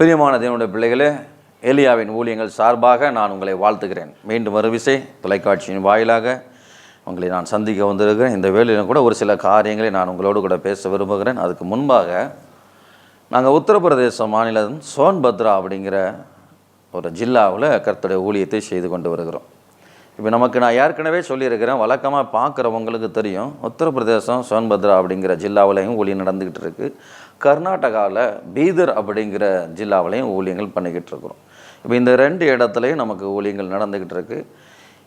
பிரியமான தேவனுடைய பிள்ளைகளே எலியாவின் ஊழியங்கள் சார்பாக நான் உங்களை வாழ்த்துகிறேன். மீண்டும் மறுவிசை தொலைக்காட்சியின் வாயிலாக உங்களை நான் சந்திக்க வந்திருக்கிறேன். இந்த வேலையிலும் கூட ஒரு சில காரியங்களை நான் உங்களோடு கூட பேச விரும்புகிறேன். அதுக்கு முன்பாக நாங்கள் உத்தரப்பிரதேச மாநிலம் சோன்பத்ரா அப்படிங்கிற ஒரு ஜில்லாவில் கர்த்தருடைய ஊழியத்தை செய்து கொண்டு வருகிறோம். இப்போ நமக்கு நான் ஏற்கனவே சொல்லியிருக்கிறேன் வழக்கமாக பார்க்குறவங்களுக்கு தெரியும் உத்தரப்பிரதேசம் சோன்பத்ரா அப்படிங்கிற ஜில்லாவிலையும் ஊழியம் நடந்துக்கிட்டு இருக்குது கர்நாடகாவில் பீதர் அப்படிங்கிற ஜில்லாவிலையும் ஊழியங்கள் பண்ணிக்கிட்டு இருக்கிறோம் இப்போ இந்த ரெண்டு இடத்துலையும் நமக்கு ஊழியங்கள் நடந்துக்கிட்டு இருக்கு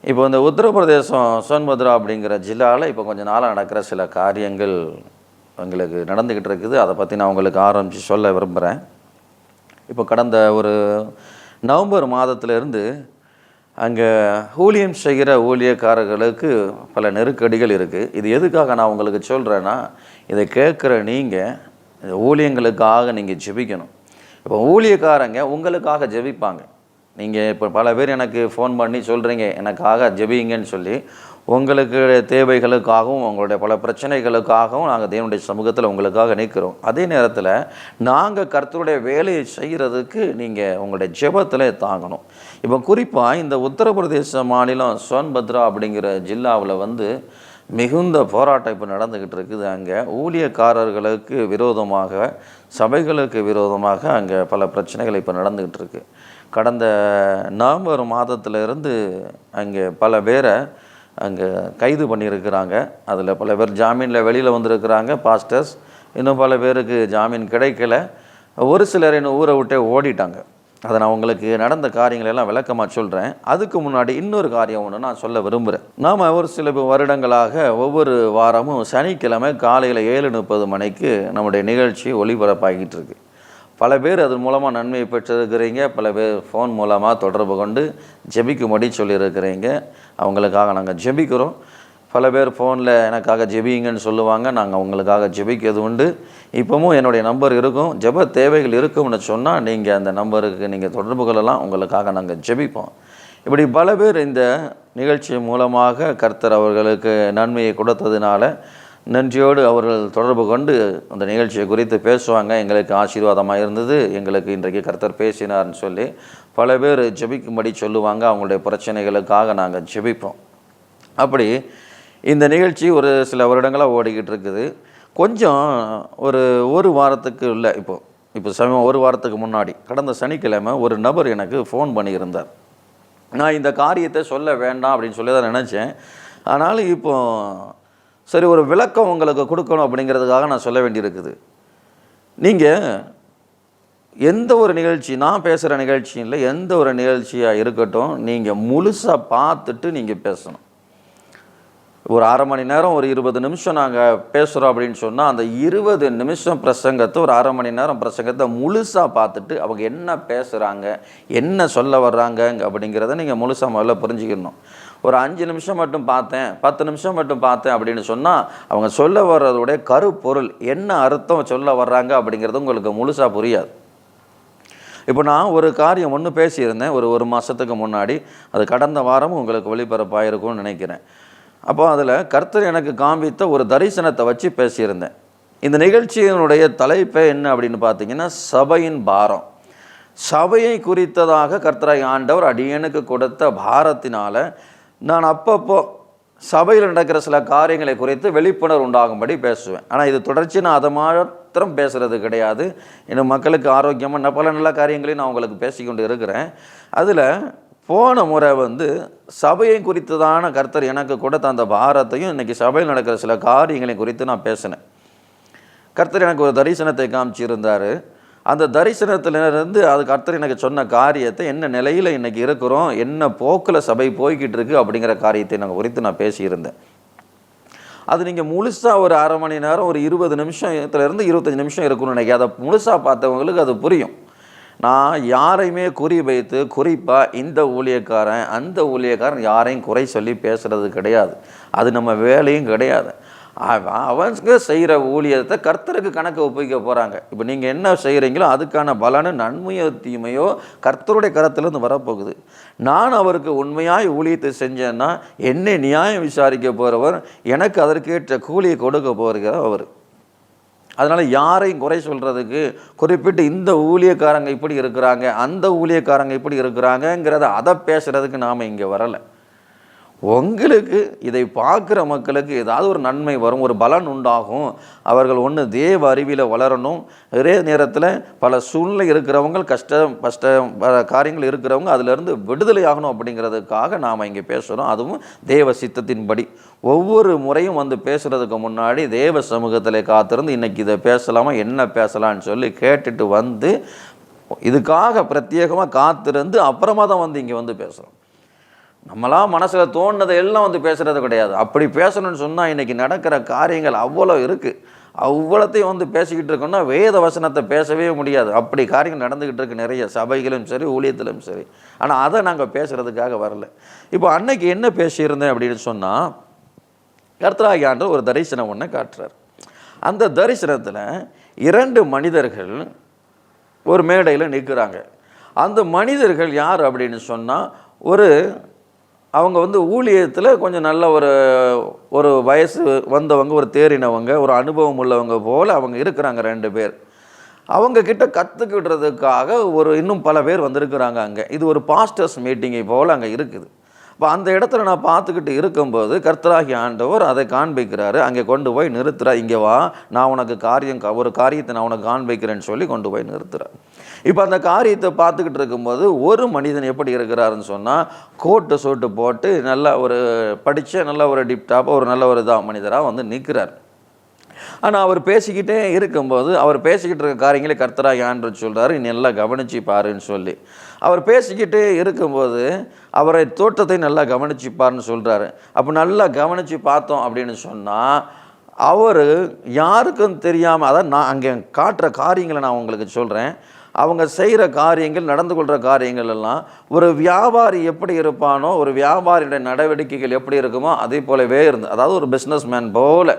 இப்போ இந்த உத்தரப்பிரதேசம் சோன்பத்ரா அப்படிங்கிற ஜில்லாவில் இப்போ கொஞ்சம் நாளாக நடக்கிற சில காரியங்கள் எங்களுக்கு நடந்துக்கிட்டு இருக்குது அதை பற்றி நான் உங்களுக்கு ஆரம்பித்து சொல்ல விரும்புகிறேன் இப்போ கடந்த ஒரு நவம்பர் மாதத்திலிருந்து அங்கே ஊழியம் செய்கிற ஊழியக்காரர்களுக்கு பல நெருக்கடிகள் இருக்குது இது எதுக்காக நான் உங்களுக்கு சொல்கிறேன்னா இதை கேட்குற நீங்கள் இந்த ஊழியங்களுக்காக நீங்கள் ஜெபிக்கணும். இப்போ ஊழியக்காரங்க உங்களுக்காக ஜெபிப்பாங்க. நீங்கள் இப்போ பல பேர் எனக்கு ஃபோன் பண்ணி சொல்கிறீங்க எனக்காக ஜெபிங்கன்னு சொல்லி உங்களுக்கு தேவைகளுக்காகவும் உங்களுடைய பல பிரச்சனைகளுக்காகவும் நாங்கள் தேவனுடைய சமூகத்தில் உங்களுக்காக நிற்கிறோம். அதே நேரத்தில் நாங்கள் கர்த்தருடைய வேலையை செய்கிறதுக்கு நீங்கள் உங்களுடைய ஜெபத்தில் தாங்கணும். இப்போ குறிப்பாக இந்த உத்தரப்பிரதேச மாநிலம் சோன்பத்ரா அப்படிங்கிற ஜில்லாவில் வந்து மிகுந்த போராட்டம் இப்போ நடந்துக்கிட்டு இருக்குது. அங்கே ஊழியக்காரர்களுக்கு விரோதமாக சபைகளுக்கு விரோதமாக அங்கே பல பிரச்சனைகள் இப்போ நடந்துக்கிட்டு இருக்கு. கடந்த நவம்பர் மாதத்திலிருந்து அங்கே பல பேரை அங்கே கைது பண்ணியிருக்கிறாங்க. அதில் பல பேர் ஜாமீனில் வெளியில் வந்திருக்கிறாங்க பாஸ்டர்ஸ். இன்னும் பல பேருக்கு ஜாமீன் கிடைக்கல. ஒரு சிலர் இன்னும் ஊரை விட்டே ஓடிட்டாங்க. அதை நான் உங்களுக்கு நடந்த காரியங்களை எல்லாம் விளக்கமாக சொல்கிறேன் அதுக்கு முன்னாடி இன்னொரு காரியம் ஒன்று நான் சொல்ல விரும்புகிறேன் நாம் ஒரு சில வருடங்களாக ஒவ்வொரு வாரமும் சனிக்கிழமை காலையில் ஏழு முப்பது மணிக்கு நம்முடைய நிகழ்ச்சி ஒளிபரப்பாகிட்டு இருக்கு. பல பேர் அதன் மூலமாக நன்மையை பெற்றிருக்கிறீங்க. பல பேர் ஃபோன் மூலமாக தொடர்பு கொண்டு ஜெபிக்கும்படி சொல்லியிருக்கிறீங்க. அவங்களுக்காக நாங்கள் ஜெபிக்கிறோம். பல பேர் ஃபோனில் எனக்காக ஜெபிங்கன்னு சொல்லுவாங்க. நாங்கள் அவங்களுக்காக ஜெபிக்கிறது உண்டு. இப்போவும் என்னுடைய நம்பர் இருக்கும். ஜெப தேவைகள் இருக்கும்னு சொன்னால் நீங்கள் அந்த நம்பருக்கு நீங்கள் தொடர்பு கொள்ளலாம். உங்களுக்காக நாங்கள் ஜெபிப்போம். இப்படி பல பேர் இந்த நிகழ்ச்சி மூலமாக கர்த்தர் அவர்களுக்கு நன்மையை கொடுத்ததுனால நன்றியோடு அவர்கள் தொடர்பு கொண்டு அந்த நிகழ்ச்சியை குறித்து பேசுவாங்க. எங்களுக்கு ஆசீர்வாதமாக இருந்தது. எங்களுக்கு இன்றைக்கு கர்த்தர் பேசினார்னு சொல்லி பல பேர் ஜெபிக்கும்படி சொல்லுவாங்க. அவங்களுடைய பிரச்சனைகளுக்காக நாங்கள் ஜெபிப்போம். அப்படி இந்த நிகழ்ச்சி ஒரு சில வருடங்களாக ஓடிக்கிட்டு இருக்குது. கொஞ்சம் ஒரு ஒரு வாரத்துக்கு இல்லை இப்போது இப்போ சமயம் ஒரு வாரத்துக்கு முன்னாடி கடந்த சனிக்கிழமை ஒரு நபர் எனக்கு ஃபோன் பண்ணியிருந்தார். நான் இந்த காரியத்தை சொல்ல வேண்டாம் அப்படின்னு சொல்லி தான் நினச்சேன். ஆனாலும் இப்போ சரி ஒரு விளக்கம் உங்களுக்கு கொடுக்கணும் அப்படிங்கிறதுக்காக நான் சொல்ல வேண்டியிருக்குது. நீங்கள் எந்த ஒரு நிகழ்ச்சி நான் பேசுகிற நிகழ்ச்சியில் எந்த ஒரு நிகழ்ச்சியாக இருக்கட்டும் நீங்கள் முழுசாக பார்த்துட்டு நீங்கள் பேசணும். ஒரு அரை மணி நேரம் ஒரு இருபது நிமிஷம் நாங்கள் பேசுகிறோம் அப்படின்னு சொன்னால் அந்த இருபது நிமிஷம் பிரசங்கத்தை ஒரு அரை மணி நேரம் பிரசங்கத்தை முழுசாக பார்த்துட்டு அவங்க என்ன பேசுகிறாங்க என்ன சொல்ல வர்றாங்க அப்படிங்கிறத நீங்கள் முழுசாக முதல்ல புரிஞ்சுக்கணும். ஒரு அஞ்சு நிமிஷம் மட்டும் பார்த்தேன் பத்து நிமிஷம் மட்டும் பார்த்தேன் அப்படின்னு சொன்னால் அவங்க சொல்ல வர்றதுடைய கருப்பொருள் என்ன அர்த்தம் சொல்ல வர்றாங்க அப்படிங்கிறது உங்களுக்கு முழுசாக புரியாது. இப்போ நான் ஒரு காரியம் ஒன்று பேசியிருந்தேன் ஒரு ஒரு மாதத்துக்கு முன்னாடி. அது கடந்த வாரமும் உங்களுக்கு ஒளிபரப்பாயிருக்கும்னு நினைக்கிறேன். அப்போ அதில் கர்த்தர் எனக்கு காண்பித்த ஒரு தரிசனத்தை வச்சு பேசியிருந்தேன். இந்த நிகழ்ச்சியினுடைய தலைப்பே என்ன அப்படின்னு பார்த்தீங்கன்னா சபையின் பாரம். சபையை குறித்ததாக கர்த்தராய் ஆண்டவர் அடியனுக்கு கொடுத்த பாரத்தினால் நான் அப்பப்போ சபையில் நடக்கிற சில காரியங்களை குறித்து விழிப்புணர்வு உண்டாகும்படி பேசுவேன். ஆனால் இது தொடர்ச்சி நான் அதை மாத்திரம் பேசுகிறது கிடையாது. இன்னும் மக்களுக்கு ஆரோக்கியமாக பல நல்ல காரியங்களையும் நான் உங்களுக்கு பேசிக்கொண்டு இருக்கிறேன். அதில் போன முறை வந்து சபையை குறித்ததான கர்த்தர் எனக்கு கொடுத்த அந்த பாரத்தையும் இன்றைக்கி சபையில் நடக்கிற சில காரியங்களை குறித்து நான் பேசினேன். கர்த்தர் எனக்கு ஒரு தரிசனத்தை காமிச்சிருந்தார். அந்த தரிசனத்திலிருந்து அது கர்த்தர் எனக்கு சொன்ன காரியத்தை என்ன நிலையில் இன்றைக்கி இருக்கிறோம் என்ன போக்கில் சபை போய்கிட்டு இருக்குது அப்படிங்கிற காரியத்தை நாங்கள் குறித்து நான் பேசியிருந்தேன். அது நீங்கள் முழுசாக ஒரு அரை மணி நேரம் ஒரு இருபது நிமிஷத்துலேருந்து இருபத்தஞ்சி நிமிஷம் இருக்கும்னு நினைக்கிறேன். அதை முழுசாக பார்த்தவங்களுக்கு அது புரியும். நான் யாரையுமே குறி வைத்து குறிப்பாக இந்த ஊழியக்காரன் அந்த ஊழியக்காரன் யாரையும் குறை சொல்லி பேசுகிறது கிடையாது. அது நம்ம வேலையும் கிடையாது. அவங்க செய்கிற ஊழியத்தை கர்த்தருக்கு கணக்கு ஒப்புவிக்க போகிறாங்க இப்போ நீங்கள் என்ன செய்கிறீங்களோ அதுக்கான பலனு நன்மையோ தீமையோ கர்த்தருடைய கரத்துலேருந்து வரப்போகுது. நான் அவருக்கு உண்மையாய் ஊழியத்தை செஞ்சேன்னா என்னை நியாயம் விசாரிக்க போகிறவர் எனக்கு அதற்கேற்ற கூலியை கொடுக்க போகிறார் அவர். அதனால் யாரையும் குறை சொல்கிறதுக்கு குறிப்பிட்டு இந்த ஊழியக்காரங்க இப்படி இருக்கிறாங்க அந்த ஊழியக்காரங்க இப்படி இருக்கிறாங்கங்கிறத அதை பேசுகிறதுக்கு நாம் இங்கே வரலை. உங்களுக்கு இதை பார்க்குற மக்களுக்கு ஏதாவது ஒரு நன்மை வரும் ஒரு பலன் உண்டாகும். அவர்கள் ஒன்று தேவ அறிவியில் வளரணும். ஒரே நேரத்தில் பல சூழ்நிலை இருக்கிறவங்க கஷ்டம் கஷ்டம் காரியங்கள் இருக்கிறவங்க அதிலிருந்து விடுதலை ஆகணும் அப்படிங்கிறதுக்காக நாம் இங்கே பேசுகிறோம் அதுவும் தேவ சித்தத்தின்படி. ஒவ்வொரு முறையும் வந்து பேசுகிறதுக்கு முன்னாடி தேவ சமூகத்தில் காத்திருந்து இன்றைக்கி இதை பேசலாமா என்ன பேசலாம்னு சொல்லி கேட்டுட்டு வந்து இதுக்காக பிரத்யேகமாக காத்திருந்து அப்புறமா தான் வந்து இங்கே வந்து பேசுகிறோம் நம்மளா மனசில் தோணுனதை எல்லாம் வந்து பேசுகிறது கிடையாது. அப்படி பேசணும்னு சொன்னால் இன்றைக்கி நடக்கிற காரியங்கள் அவ்வளோ இருக்குது அவ்வளோத்தையும் வந்து பேசிக்கிட்டு இருக்கோம்னா வேத வசனத்தை பேசவே முடியாது. அப்படி காரியங்கள் நடந்துக்கிட்டு இருக்கு நிறைய சபைகளும் சரி ஊழியத்திலும் சரி. ஆனால் அதை நாங்கள் பேசுகிறதுக்காக வரல. இப்போ அன்னைக்கு என்ன பேசியிருந்தேன் அப்படின்னு சொன்னால் கர்த்தராகி ஆண்டு ஒரு தரிசனம் ஒன்று காட்டுறார். அந்த தரிசனத்தில் இரண்டு மனிதர்கள் ஒரு மேடையில் நிற்கிறாங்க அந்த மனிதர்கள் யார் அப்படின்னு சொன்னால் ஒரு அவங்க வந்து ஊழியத்தில் கொஞ்சம் நல்ல ஒரு ஒரு வயசு வந்தவங்க ஒரு தேறினவங்க ஒரு அனுபவம் உள்ளவங்க போல் அவங்க இருக்கிறாங்க ரெண்டு பேர். அவங்கக்கிட்ட கற்றுக்கிடுறதுக்காக ஒரு இன்னும் பல பேர் வந்திருக்கிறாங்க அங்கே. இது ஒரு பாஸ்டர்ஸ் மீட்டிங்கை போல் அங்கே இருக்குது. இப்போ அந்த இடத்துல நான் பார்த்துக்கிட்டு இருக்கும்போது கர்த்தராகி ஆண்டவர் அதை காண்பிக்கிறாரு. அங்கே கொண்டு போய் நிறுத்துறா இங்கே வா நான் உனக்கு காரியம் ஒரு காரியத்தை நான் உனக்கு காண்பிக்கிறேன்னு சொல்லி கொண்டு போய் நிறுத்துறேன் இப்போ அந்த காரியத்தை பார்த்துக்கிட்டு இருக்கும்போது ஒரு மனிதன் எப்படி இருக்கிறாருன்னு சொன்னால் கோட்டு சூட்டு போட்டு நல்ல ஒரு படித்த நல்ல ஒரு டிப்டாப் ஒரு நல்ல ஒரு இதாக மனிதராக வந்து நிற்கிறார் ஆனால் அவர் பேசிக்கிட்டே இருக்கும்போது அவர் பேசிக்கிட்டு இருக்க காரியங்களே கர்த்தராக ஆண்டு சொல்கிறாரு நீ நல்லா கவனிச்சு பாருன்னு சொல்லி. அவர் பேசிக்கிட்டே இருக்கும்போது அவரை தோட்டத்தை நல்லா கவனிச்சு பாருன்னு சொல்கிறாரு அப்போ நல்லா கவனித்து பார்த்தோம் அப்படின்னு சொன்னால் அவர் யாருக்கும் தெரியாமல் அதான் நான் அங்கே காட்டுற காரியங்களை நான் உங்களுக்கு சொல்கிறேன் அவங்க செய்கிற காரியங்கள் நடந்து கொள்கிற காரியங்கள் எல்லாம் ஒரு வியாபாரி எப்படி இருப்பானோ ஒரு வியாபாரியுடைய நடவடிக்கைகள் எப்படி இருக்குமோ அதே போலவே இருந்து அதாவது ஒரு பிஸ்னஸ் மேன் போல்.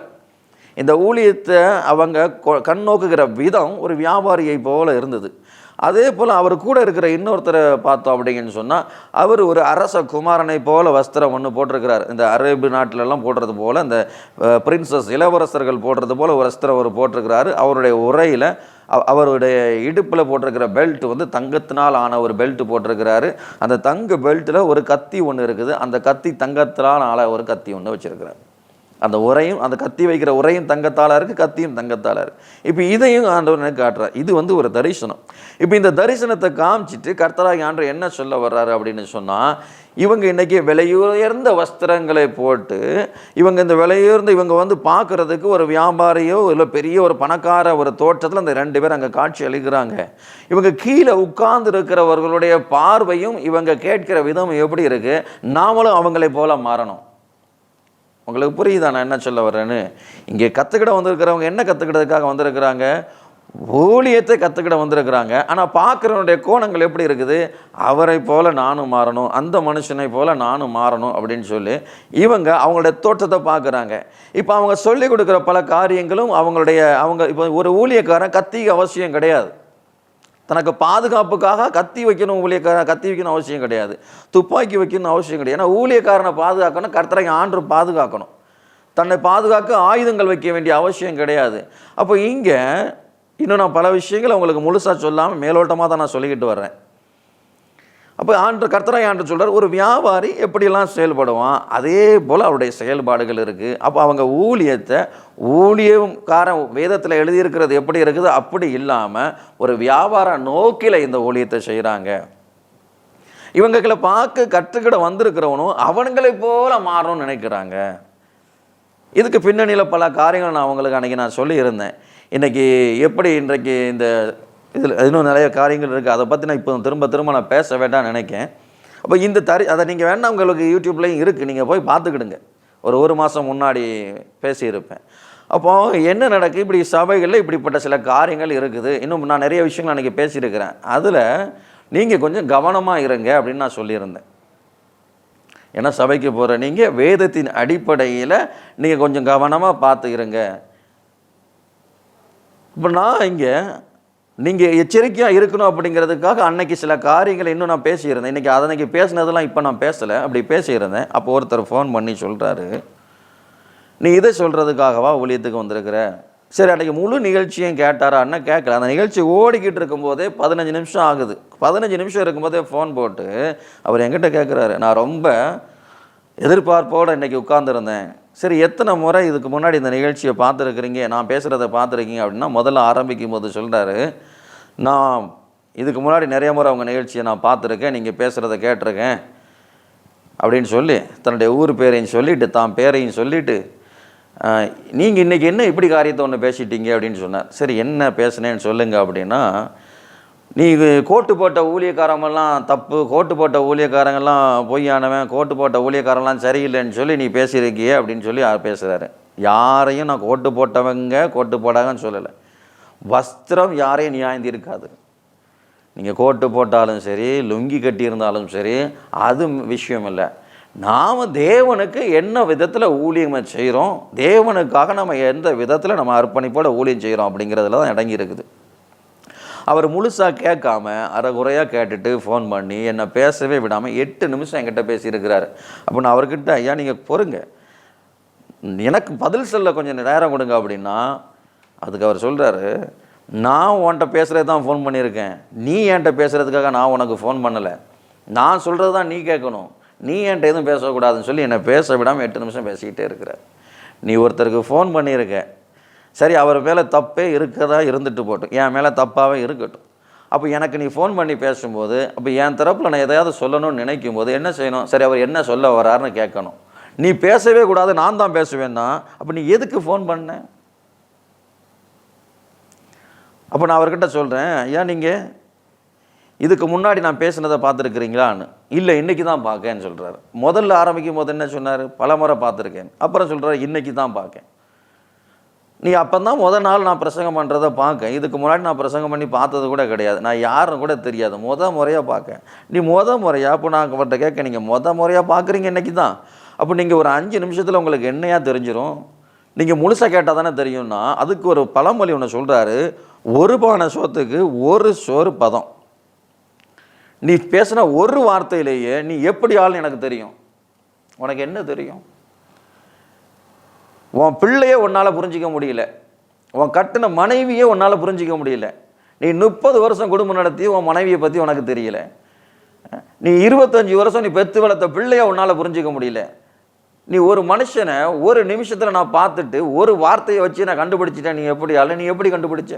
இந்த ஊழியத்தை அவங்க கொ- கண்ணோக்குகிற விதம் ஒரு வியாபாரியை போல இருந்தது. அதே போல் அவர் கூட இருக்கிற இன்னொருத்தரை பார்த்தோம் அப்படிங்கன்னு சொன்னால் அவர் ஒரு அரச குமாரனை போல வஸ்திரம் ஒன்று போட்டிருக்கிறார். இந்த அரேபு நாட்டிலெல்லாம் போடுறது போல் இந்த பிரின்சஸ் இளவரசர்கள் போடுறது போல் ஒரு வஸ்திரம் அவர் போட்டிருக்கிறாரு. அவருடைய உரையில் அவருடைய இடுப்பில் போட்டிருக்கிற பெல்ட் வந்து தங்கத்தினால் ஆன ஒரு பெல்ட் போட்டிருக்கிறாரு. அந்த தங்க பெல்ட்டில் ஒரு கத்தி ஒன்று இருக்குது. அந்த கத்தி தங்கத்தினால் ஆன ஒரு கத்தி ஒன்று வச்சுருக்கிறார். அந்த உரையும் அந்த கத்தி வைக்கிற உரையும் தங்கத்தால இருக்குது கத்தியும் தங்கத்தால இருக்குது இப்போ இதையும் ஆண்டவர் எனக்கு காட்டுறார். இது வந்து ஒரு தரிசனம். இப்போ இந்த தரிசனத்தை காமிச்சிட்டு கர்த்தராகி ஆண்டவர் என்ன சொல்ல வர்றாரு அப்படின்னு சொன்னால் இவங்க இன்னைக்கு விலையுயர்ந்த வஸ்திரங்களை போட்டு இவங்க இந்த விலையுயர்ந்த இவங்க வந்து பார்க்குறதுக்கு ஒரு வியாபாரியோ இல்லை பெரிய ஒரு பணக்கார ஒரு தோற்றத்தில் அந்த ரெண்டு பேர் அங்கே காட்சி அளிக்கிறாங்க. இவங்க கீழே உட்கார்ந்து இருக்கிறவர்களுடைய பார்வையும் இவங்க கேட்கிற விதம் எப்படி இருக்குது நாமளும் அவங்களை போல் மாறணும். உங்களுக்கு புரியுதா நான் என்ன சொல்ல வர்றேன்னு? இங்கே கற்றுக்கிட வந்திருக்கிறவங்க என்ன கற்றுக்கிட்டதுக்காக வந்திருக்கிறாங்க? ஊழியத்தை கற்றுக்கிட வந்திருக்கிறாங்க. ஆனால் பார்க்குறவனுடைய கோணங்கள் எப்படி இருக்குது? அவரை போல் நானும் மாறணும். அந்த மனுஷனை போல் நானும் மாறணும் அப்படின்னு சொல்லி இவங்க அவங்களுடைய தோற்றத்தை பார்க்குறாங்க. இப்போ அவங்க சொல்லிக் கொடுக்குற பல காரியங்களும் அவங்களுடைய அவங்க இப்போ ஒரு ஊழியக்காரன் கத்திக்கு அவசியம் கிடையாது. தனக்கு பாதுகாப்புக்காக கத்தி வைக்கணும் ஊழியக்காரன் கத்தி வைக்கணும் அவசியம் கிடையாது. துப்பாக்கி வைக்கணும் அவசியம் கிடையாது. ஏன்னா ஊழியக்காரனை பாதுகாக்கணும் கர்த்தரை ஆண்டு பாதுகாக்கணும். தன்னை பாதுகாக்க ஆயுதங்கள் வைக்க வேண்டிய அவசியம் கிடையாது. அப்போ இங்கே இன்னும் நான் பல விஷயங்களை உங்களுக்கு முழுசாக சொல்லாமல் மேலோட்டமாக தான் நான் சொல்லிக்கிட்டு வர்றேன். அப்போ ஆண்டு கர்த்தராய் ஆண்டு சொல்கிறார் ஒரு வியாபாரி எப்படியெல்லாம் செயல்படுவான் அதே போல் அவருடைய செயல்பாடுகள் இருக்குது அப்போ அவங்க ஊழியத்தை ஊழியக்காரன் வேதத்தில் எழுதியிருக்கிறது எப்படி இருக்குது? அப்படி இல்லாமல் ஒரு வியாபார நோக்கில் இந்த ஊழியத்தை செய்கிறாங்க இவங்களை பார்க்க கற்றுக்கிட வந்திருக்கிறவனும் அவனுங்களை போல மாறணும்னு நினைக்கிறாங்க. இதுக்கு பின்னணியில் பல காரியங்கள் நான் அவங்களுக்கு அன்றைக்கி நான் சொல்லியிருந்தேன். இன்றைக்கி எப்படி இன்றைக்கு இந்த இதில் இன்னும் நிறைய காரியங்கள் இருக்குது அதை பற்றி நான் இப்போ திரும்ப திரும்ப நான் பேச வேண்டாம்னு நினைக்கேன். அப்போ இந்த தரி அதை நீங்கள் வேணால் உங்களுக்கு யூடியூப்லேயும் இருக்குது நீங்கள் போய் பார்த்துக்கிடுங்க. ஒரு ஒரு மாதம் முன்னாடி பேசியிருப்பேன். அப்போ என்ன நடக்குது இப்படி சபைகளில் இப்படிப்பட்ட சில காரியங்கள் இருக்குது. இன்னும் நான் நிறைய விஷயங்கள் அன்றைக்கி பேசியிருக்கிறேன். அதில் நீங்கள் கொஞ்சம் கவனமாக இருங்க அப்படின்னு நான் சொல்லியிருந்தேன். ஏன்னா சபைக்கு போகிற நீங்கள் வேதத்தின் அடிப்படையில் நீங்கள் கொஞ்சம் கவனமாக பார்த்து இருங்க. இப்போ நான் இங்கே நீங்கள் எச்சரிக்கையாக இருக்கணும் அப்படிங்கிறதுக்காக அன்னைக்கு சில காரியங்களை இன்னும் நான் பேசியிருந்தேன். இன்றைக்கி அதனைக்கு பேசினதெல்லாம் இப்போ நான் பேசலை. அப்படி பேசியிருந்தேன். அப்போ ஒருத்தர் ஃபோன் பண்ணி சொல்கிறாரு நீ இதை சொல்கிறதுக்காகவா ஊழியத்துக்கு வந்திருக்கிற? சரி அன்றைக்கி முழு நிகழ்ச்சியும் கேட்டாரா? அண்ணன் கேட்கல அந்த நிகழ்ச்சி ஓடிக்கிட்டு இருக்கும்போதே பதினஞ்சு நிமிஷம் ஆகுது. பதினஞ்சு நிமிஷம் இருக்கும்போதே ஃபோன் போட்டு அவர் எங்கிட்ட கேட்குறாரு நான் ரொம்ப எதிர்பார்ப்போடு இன்றைக்கி உட்காந்துருந்தேன் சரி எத்தனை முறை இதுக்கு முன்னாடி இந்த நிகழ்ச்சியை பார்த்துருக்குறீங்க? நான் பேசுகிறத பார்த்துருக்கீங்க அப்படின்னா முதல்ல ஆரம்பிக்கும் போது சொல்கிறாரு நான் இதுக்கு முன்னாடி நிறைய முறை அவங்க நிகழ்ச்சியை நான் பார்த்துருக்கேன் நீங்கள் பேசுகிறத கேட்டிருக்கேன் அப்படின்னு சொல்லி தன்னுடைய ஊர் பேரையும் சொல்லிட்டு தான் பேரையும் சொல்லிட்டு நீங்கள் இன்றைக்கி என்ன இப்படி காரியத்தை ஒன்று பேசிட்டீங்க? அப்படின்னு சொன்னார். சரி என்ன பேசுனேன்னு சொல்லுங்கள் அப்படின்னா நீ கோட்டு போட்ட ஊழியக்காரமெல்லாம் தப்பு கோட்டு போட்ட ஊழியக்காரங்கெல்லாம் பொய்யானவன் கோட்டு போட்ட ஊழியக்காரங்களாம் சரியில்லைன்னு சொல்லி நீ பேசியிருக்கியே அப்படின்னு சொல்லி பேசுகிறாரு யாரையும் நான் கோட்டு போட்டவங்க கோட்டு போடாங்கன்னு சொல்லலை. வஸ்திரம் யாரையும் நியாயந்தி இருக்காது. நீங்கள் கோட்டு போட்டாலும் சரி லுங்கி கட்டியிருந்தாலும் சரி அது விஷயம் இல்லை. நாம் தேவனுக்கு என்ன விதத்தில் ஊழியம் செய்கிறோம் தேவனுக்காக நம்ம எந்த விதத்தில் நம்ம அர்ப்பணிப்போட ஊழியம் செய்கிறோம் அப்படிங்கிறதுல தான் அடங்கி இருக்குது. அவர் முழுசாக கேட்காம அரைகுறையாக கேட்டுட்டு ஃபோன் பண்ணி என்னை பேசவே விடாமல் எட்டு நிமிஷம் என்கிட்ட பேசியிருக்கிறாரு. அப்போ நான் அவர்கிட்ட ஐயா நீங்கள் பொறுங்க. எனக்கு பதில் சொல்ல கொஞ்சம் நேரம் கொடுங்க அப்படின்னா அதுக்கு அவர் சொல்கிறாரு நான் உன்கிட்ட பேசுகிறது தான் ஃபோன் பண்ணியிருக்கேன். நீ என்கிட்ட பேசுகிறதுக்காக நான் உனக்கு ஃபோன் பண்ணலை. நான் சொல்கிறது தான் நீ கேட்கணும். நீ என்கிட்ட எதுவும் பேசக்கூடாதுன்னு சொல்லி என்னை பேச விடாமல் எட்டு நிமிஷம் பேசிக்கிட்டே இருக்கிற நீ ஒருத்தருக்கு ஃபோன் பண்ணியிருக்க. சரி அவர் மேலே தப்பே இருக்கதா இருந்துட்டு போட்டோம். என் மேலே தப்பாகவே இருக்கட்டும். அப்போ எனக்கு நீ ஃபோன் பண்ணி பேசும்போது அப்போ என் தரப்பில் நான் எதையாவது சொல்லணும்னு நினைக்கும் போது என்ன செய்யணும்? சரி அவர் என்ன சொல்ல வராருன்னு கேட்கணும். நீ பேசவே கூடாது நான் தான் பேசுவேன்னா அப்போ நீ எதுக்கு ஃபோன் பண்ண? அப்போ நான் அவர்கிட்ட சொல்கிறேன் ஏன் நீங்கள் இதுக்கு முன்னாடி நான் பேசினதை பார்த்துருக்குறீங்களான்னு? இல்லை இன்றைக்கி தான் பார்க்கேன்னு சொல்கிறாரு முதல்ல ஆரம்பிக்கும் போது என்ன சொன்னார்? பல முறை பார்த்துருக்கேன். அப்புறம் சொல்கிறார் இன்றைக்கி தான் பார்க்கேன். நீ அப்போ தான் முதல் நாள் நான் பிரசங்கம் பண்ணுறதை பார்க்க. இதுக்கு முன்னாடி நான் பிரசங்கம் பண்ணி பார்த்தது கூட கிடையாது. நான் யாருன்னு கூட தெரியாது. முத முறையாக பார்க்க. நீ முத முறையாக அப்போ நான் அவர்கிட்ட கேட்க நீங்கள் முத முறையாக பார்க்குறீங்க இன்றைக்கி தான் அப்போ நீங்கள் ஒரு அஞ்சு நிமிஷத்தில் உங்களுக்கு என்னையா தெரிஞ்சிடும் நீங்கள் முழுசாக கேட்டால் தானே தெரியும்னா அதுக்கு ஒரு பழமொழி ஒன்று சொல்கிறாரு ஒரு பானை சோத்துக்கு ஒரு சோறு பதம். நீ பேசின ஒரு வார்த்தையிலேயே நீ எப்படி ஆள்னு எனக்கு தெரியும். உனக்கு என்ன தெரியும்? உன் பிள்ளையே உன்னால் புரிஞ்சிக்க முடியல. உன் கட்டின மனைவியே உன்னால் புரிஞ்சிக்க முடியல. நீ முப்பது வருஷம் குடும்பம் நடத்தி உன் மனைவியை பற்றி உனக்கு தெரியல. நீ இருபத்தஞ்சி வருஷம் நீ பெத்து வளர்த்த பிள்ளைய உன்னால் புரிஞ்சிக்க முடியல. நீ ஒரு மனுஷனை ஒரு நிமிஷத்தில் நான் பார்த்துட்டு ஒரு வார்த்தையை வச்சு நான் கண்டுபிடிச்சிட்டேன் நீ எப்படி ஆளு? நீ எப்படி கண்டுபிடிச்ச?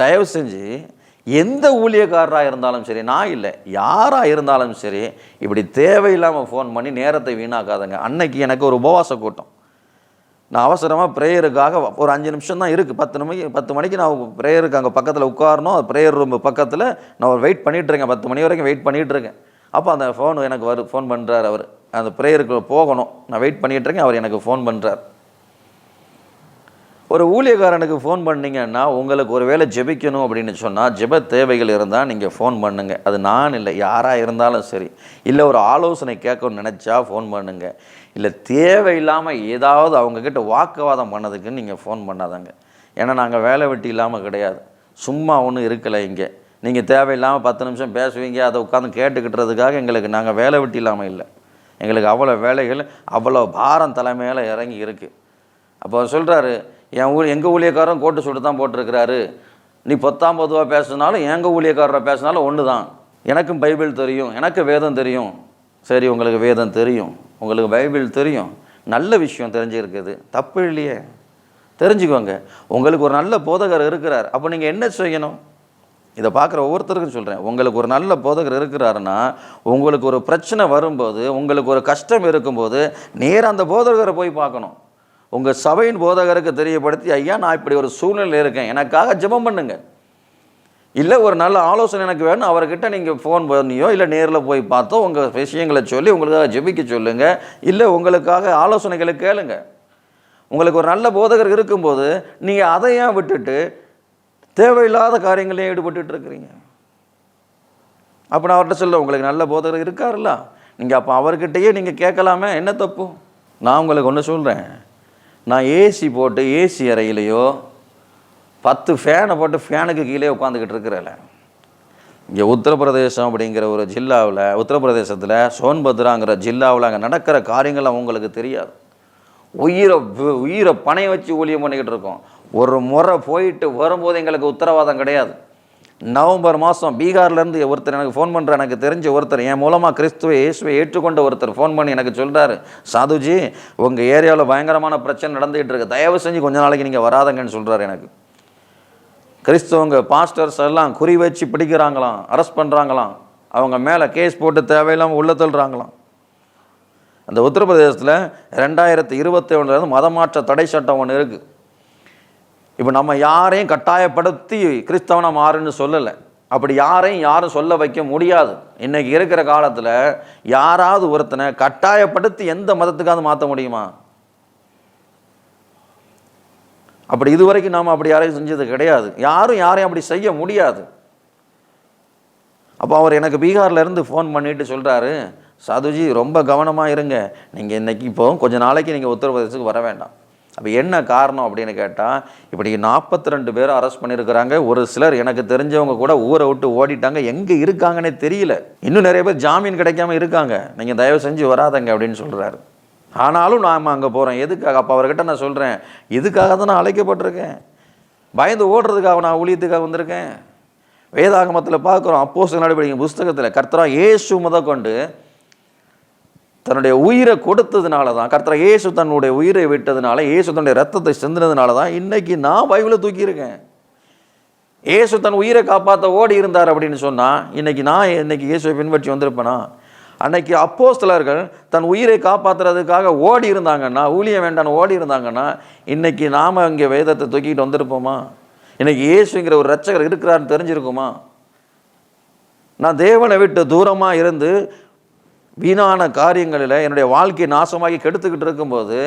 தயவு செஞ்சு எந்த ஊழியக்காரராக இருந்தாலும் சரி நான் இல்லை யாராக இருந்தாலும் சரி இப்படி தேவையில்லாமல் ஃபோன் பண்ணி நேரத்தை வீணாக்காதங்க. அன்னைக்கு எனக்கு ஒரு உபவாச கூட்டம். நான் அவசரமாக ப்ரேயருக்காக ஒரு அஞ்சு நிமிஷம் தான் இருக்குது பத்து மணிக்கு பத்து மணிக்கு நான் ப்ரேயருக்கு அங்கே பக்கத்தில் உட்காரணும். ப்ரேயர் ரூம் பக்கத்தில் நான் ஒரு வெயிட் பண்ணிகிட்ருக்கேன் பத்து மணி வரைக்கும் வெயிட் பண்ணிகிட்ருக்கேன் அப்போ அந்த ஃபோன் எனக்கு வரு ஃபோன் பண்ணுறார் அவர். அந்த ப்ரேயருக்கு போகணும். நான் வெயிட் பண்ணிகிட்ருக்கேன் அவர் எனக்கு ஃபோன் பண்ணுறார் ஒரு ஊழியக்காரனுக்கு ஃபோன் பண்ணிங்கன்னா உங்களுக்கு ஒரு வேளை ஜெபிக்கணும் அப்படின்னு சொன்னால் ஜெப தேவைகள் இருந்தால் நீங்கள் ஃபோன் பண்ணுங்கள் அது நான் இல்லை யாராக இருந்தாலும் சரி. இல்லை ஒரு ஆலோசனை கேட்கணும்னு நினச்சா ஃபோன் பண்ணுங்கள் இல்லை தேவையில்லாமல் ஏதாவது அவங்கக்கிட்ட வாக்குவாதம் பண்ணதுக்குன்னு நீங்கள் ஃபோன் பண்ணாதாங்க. ஏன்னா நாங்கள் வேலை வெட்டி இல்லாமல் கிடையாது. சும்மா ஒன்றும் இருக்கலை இங்கே. நீங்கள் தேவையில்லாமல் பத்து நிமிஷம் பேசுவீங்க அதை உட்காந்து கேட்டுக்கிட்டுறதுக்காக எங்களுக்கு நாங்கள் வேலை வெட்டி இல்லாமல் இல்லை. எங்களுக்கு அவ்வளோ வேலைகள் அவ்வளோ பாரம் தலைமையில் இறங்கி இருக்குது அப்போ சொல்கிறாரு என் ஊர் எங்கள் ஊழியக்காரரும் கோட்டு சுட்டு தான் போட்டிருக்கிறாரு. நீ பத்தாம் பொதுவாக பேசுனாலும் எங்கள் ஊழியக்காரரை பேசினாலும் ஒன்று தான் எனக்கும் பைபிள் தெரியும் எனக்கு வேதம் தெரியும். சரி உங்களுக்கு வேதம் தெரியும். உங்களுக்கு பைபிள் தெரியும். நல்ல விஷயம் தெரிஞ்சிருக்குது. தப்பு இல்லையே. தெரிஞ்சுக்கோங்க. உங்களுக்கு ஒரு நல்ல போதகர் இருக்கிறார். அப்போ நீங்கள் என்ன செய்யணும்? இதை பார்க்குற ஒவ்வொருத்தருக்கும் சொல்கிறேன் உங்களுக்கு ஒரு நல்ல போதகர் இருக்கிறாருன்னா உங்களுக்கு ஒரு பிரச்சனை வரும்போது உங்களுக்கு ஒரு கஷ்டம் இருக்கும்போது நேராக அந்த போதகரை போய் பார்க்கணும். உங்கள் சபையின் போதகருக்கு தெரியப்படுத்தி ஐயா நான் இப்படி ஒரு சூழ்நிலை இருக்கேன். எனக்காக ஜெபம் பண்ணுங்க. இல்லை ஒரு நல்ல ஆலோசனை எனக்கு வேணும். அவர்கிட்ட நீங்கள் ஃபோன் பண்ணியோ இல்லை நேரில் போய் பார்த்தோ உங்கள் விஷயங்களை சொல்லி உங்களுக்காக ஜெபிக்க சொல்லுங்கள் இல்லை உங்களுக்காக ஆலோசனைகளை கேளுங்க. உங்களுக்கு ஒரு நல்ல போதகர் இருக்கும்போது நீங்கள் அதை ஏன் விட்டுட்டு தேவையில்லாத காரியங்களையும் ஈடுபட்டு இருக்கிறீங்க? அப்போ நான் அவர்கிட்ட சொல்ல உங்களுக்கு நல்ல போதகர் இருக்காருல்ல. நீங்கள் அப்போ அவர்கிட்டயே நீங்கள் கேட்கலாமே. என்ன தப்பு? நான் உங்களுக்கு ஒன்று சொல்கிறேன் நான் ஏசி போட்டு ஏசி அறையிலையோ பத்து ஃபேனை போட்டு ஃபேனுக்கு கீழே உட்காந்துக்கிட்டு இருக்கிறேன் இங்கே உத்தரப்பிரதேசம் அப்படிங்கிற ஒரு ஜில்லாவில் உத்தரப்பிரதேசத்தில் சோன்பத்ராங்கிற ஜில்லாவில் அங்கே நடக்கிற காரியங்கள் உங்களுக்கு தெரியாது. உயிரை உயிரை பணைய வச்சு ஊழியம் பண்ணிக்கிட்டு இருக்கோம். ஒரு முறை போயிட்டு வரும்போது எங்களுக்கு உத்தரவாதம் கிடையாது. நவம்பர் மாதம் பீகார்லேருந்து ஒருத்தர் எனக்கு ஃபோன் பண்ணுற எனக்கு தெரிஞ்ச ஒருத்தர் என் மூலமாக கிறிஸ்துவை இயேசுவை ஏற்றுக்கொண்ட ஒருத்தர் ஃபோன் பண்ணி எனக்கு சொல்கிறாரு சாதுஜி உங்கள் ஏரியாவில் பயங்கரமான பிரச்சனை நடந்துகிட்டு இருக்கு. தயவு செஞ்சு கொஞ்ச நாளைக்கு நீங்கள் வராதங்கன்னு சொல்கிறாரு எனக்கு. கிறிஸ்தவங்க பாஸ்டர்ஸ் எல்லாம் குறி வச்சு பிடிக்கிறாங்களாம் அரெஸ்ட் பண்ணுறாங்களாம் அவங்க மேலே கேஸ் போட்டு தேவையில்லாமல் உள்ள தள்ளுறாங்களாம். அந்த உத்தரப்பிரதேசத்தில் ரெண்டாயிரத்தி இருபத்தி ஒன்றுலேருந்து மதமாற்ற தடை சட்டம் ஒன்று இருக்குது இப்போ நம்ம யாரையும் கட்டாயப்படுத்தி கிறிஸ்தவனை மாறுன்னு சொல்லலை. அப்படி யாரையும் யாரும் சொல்ல வைக்க முடியாது. இன்றைக்கி இருக்கிற காலத்தில் யாராவது ஒருத்தனை கட்டாயப்படுத்தி எந்த மதத்துக்காவது மாற்ற முடியுமா? அப்படி இதுவரைக்கும் நாம் அப்படி யாரையும் செஞ்சது கிடையாது. யாரும் யாரையும் அப்படி செய்ய முடியாது. அப்போ அவர் எனக்கு பீகார்லேருந்து ஃபோன் பண்ணிட்டு சொல்கிறாரு சாதுஜி ரொம்ப கவனமாக இருங்க. நீங்கள் இன்றைக்கி இப்போ கொஞ்சம் நாளைக்கு நீங்கள் உத்தரப்பிரதேசத்துக்கு வர வேண்டாம். அப்போ என்ன காரணம் அப்படின்னு கேட்டால் இப்படி நாற்பத்தி ரெண்டு பேர் அரெஸ்ட் பண்ணியிருக்கிறாங்க ஒரு சிலர் எனக்கு தெரிஞ்சவங்க கூட ஊரை விட்டு ஓடிட்டாங்க. எங்கே இருக்காங்கன்னே தெரியல. இன்னும் நிறைய பேர் ஜாமீன் கிடைக்காம இருக்காங்க. நீங்கள் தயவு செஞ்சு வராதங்க அப்படின்னு சொல்கிறாரு ஆனாலும் நாம் அங்கே போகிறோம் எதுக்காக? அப்போ அவர்கிட்ட நான் சொல்கிறேன் இதுக்காக தான் நான் அழைக்கப்பட்டிருக்கேன். பயந்து ஓடுறதுக்காக நான் ஊழியத்துக்காக வந்திருக்கேன். வேதாகமத்தில் பார்க்குறோம். அப்போஸ் நடவடிக்கை புஸ்தகத்தில் கர்த்தரா இயேசு கொண்டு தன்னுடைய உயிரை கொடுத்ததுனால தான் கர்த்தர் இயேசு தன்னுடைய உயிரை விட்டதுனால ஏசு தன்னுடைய ரத்தத்தை சிந்தினதுனால தான் இன்னைக்கு நான் பைபிளை தூக்கியிருக்கேன். ஏசு தன் உயிரை காப்பாற்ற ஓடி இருந்தார் அப்படின்னு சொன்னால் இன்னைக்கு நான் இன்னைக்கு இயேசுவை பின்பற்றி வந்திருப்பேனா? அன்னைக்கு அப்போஸ்தலர்கள் தன் உயிரை காப்பாற்றுறதுக்காக ஓடி இருந்தாங்கன்னா ஊழியம் வேண்டான்னு ஓடி இருந்தாங்கன்னா இன்றைக்கி நாம் இங்கே வேதத்தை தூக்கிட்டு வந்திருப்போமா? இன்றைக்கி இயேசுங்கிற ஒரு ரட்சகர் இருக்கிறாருன்னு தெரிஞ்சிருக்குமா? நான் தேவனை விட்டு தூரமாக இருந்து வீணான காரியங்களில் என்னுடைய வாழ்க்கையை நாசமாகி கெடுத்துக்கிட்டு இருக்கும்போது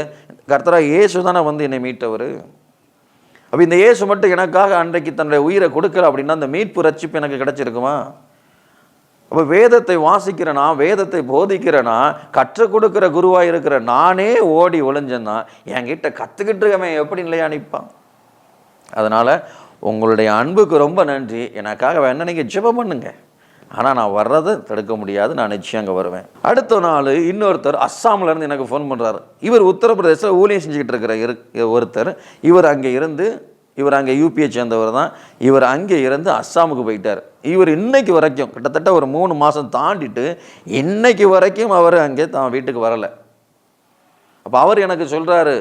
கர்த்தராக இயேசு தானே வந்து என்னை மீட்டவர். அப்போ இந்த இயேசு மட்டும் எனக்காக அன்றைக்கு தன்னுடைய உயிரை கொடுக்கல அப்படின்னா அந்த மீட்பு ரட்சிப்பு எனக்கு கிடச்சிருக்குமா? அப்போ வேதத்தை வாசிக்கிறனா வேதத்தை போதிக்கிறனா கற்றுக் கொடுக்குற குருவாக இருக்கிற நானே ஓடி ஒளிஞ்சேன்னா என்கிட்ட கற்றுக்கிட்டு இருக்கவன் எப்படி நிலையா நிற்பான் அதனால் உங்களுடைய அன்புக்கு ரொம்ப நன்றி. எனக்காக வேணா நீங்கள் ஜெபம் பண்ணுங்கள் ஆனால் நான் வர்றதை தடுக்க முடியாது நான் நிச்சயம் அங்கே வருவேன். அடுத்த நாள் இன்னொருத்தர் அஸ்ஸாம்லேருந்து எனக்கு ஃபோன் பண்ணுறாரு இவர் உத்தரப்பிரதேசத்தில் ஊழியம் செஞ்சுக்கிட்டு இருக்கிற இரு ஒருத்தர். இவர் அங்கே இருந்து இவர் அங்கே யூபியை சேர்ந்தவர் தான். இவர் அங்கே இருந்து அஸ்ஸாமுக்கு போயிட்டார். இவர் இன்னைக்கு வரைக்கும் கிட்டத்தட்ட ஒரு மூணு மாதம் தாண்டிட்டு இன்னைக்கு வரைக்கும் அவர் அங்கே தான் வீட்டுக்கு வரலை. அப்போ அவர் எனக்கு சொல்கிறாரு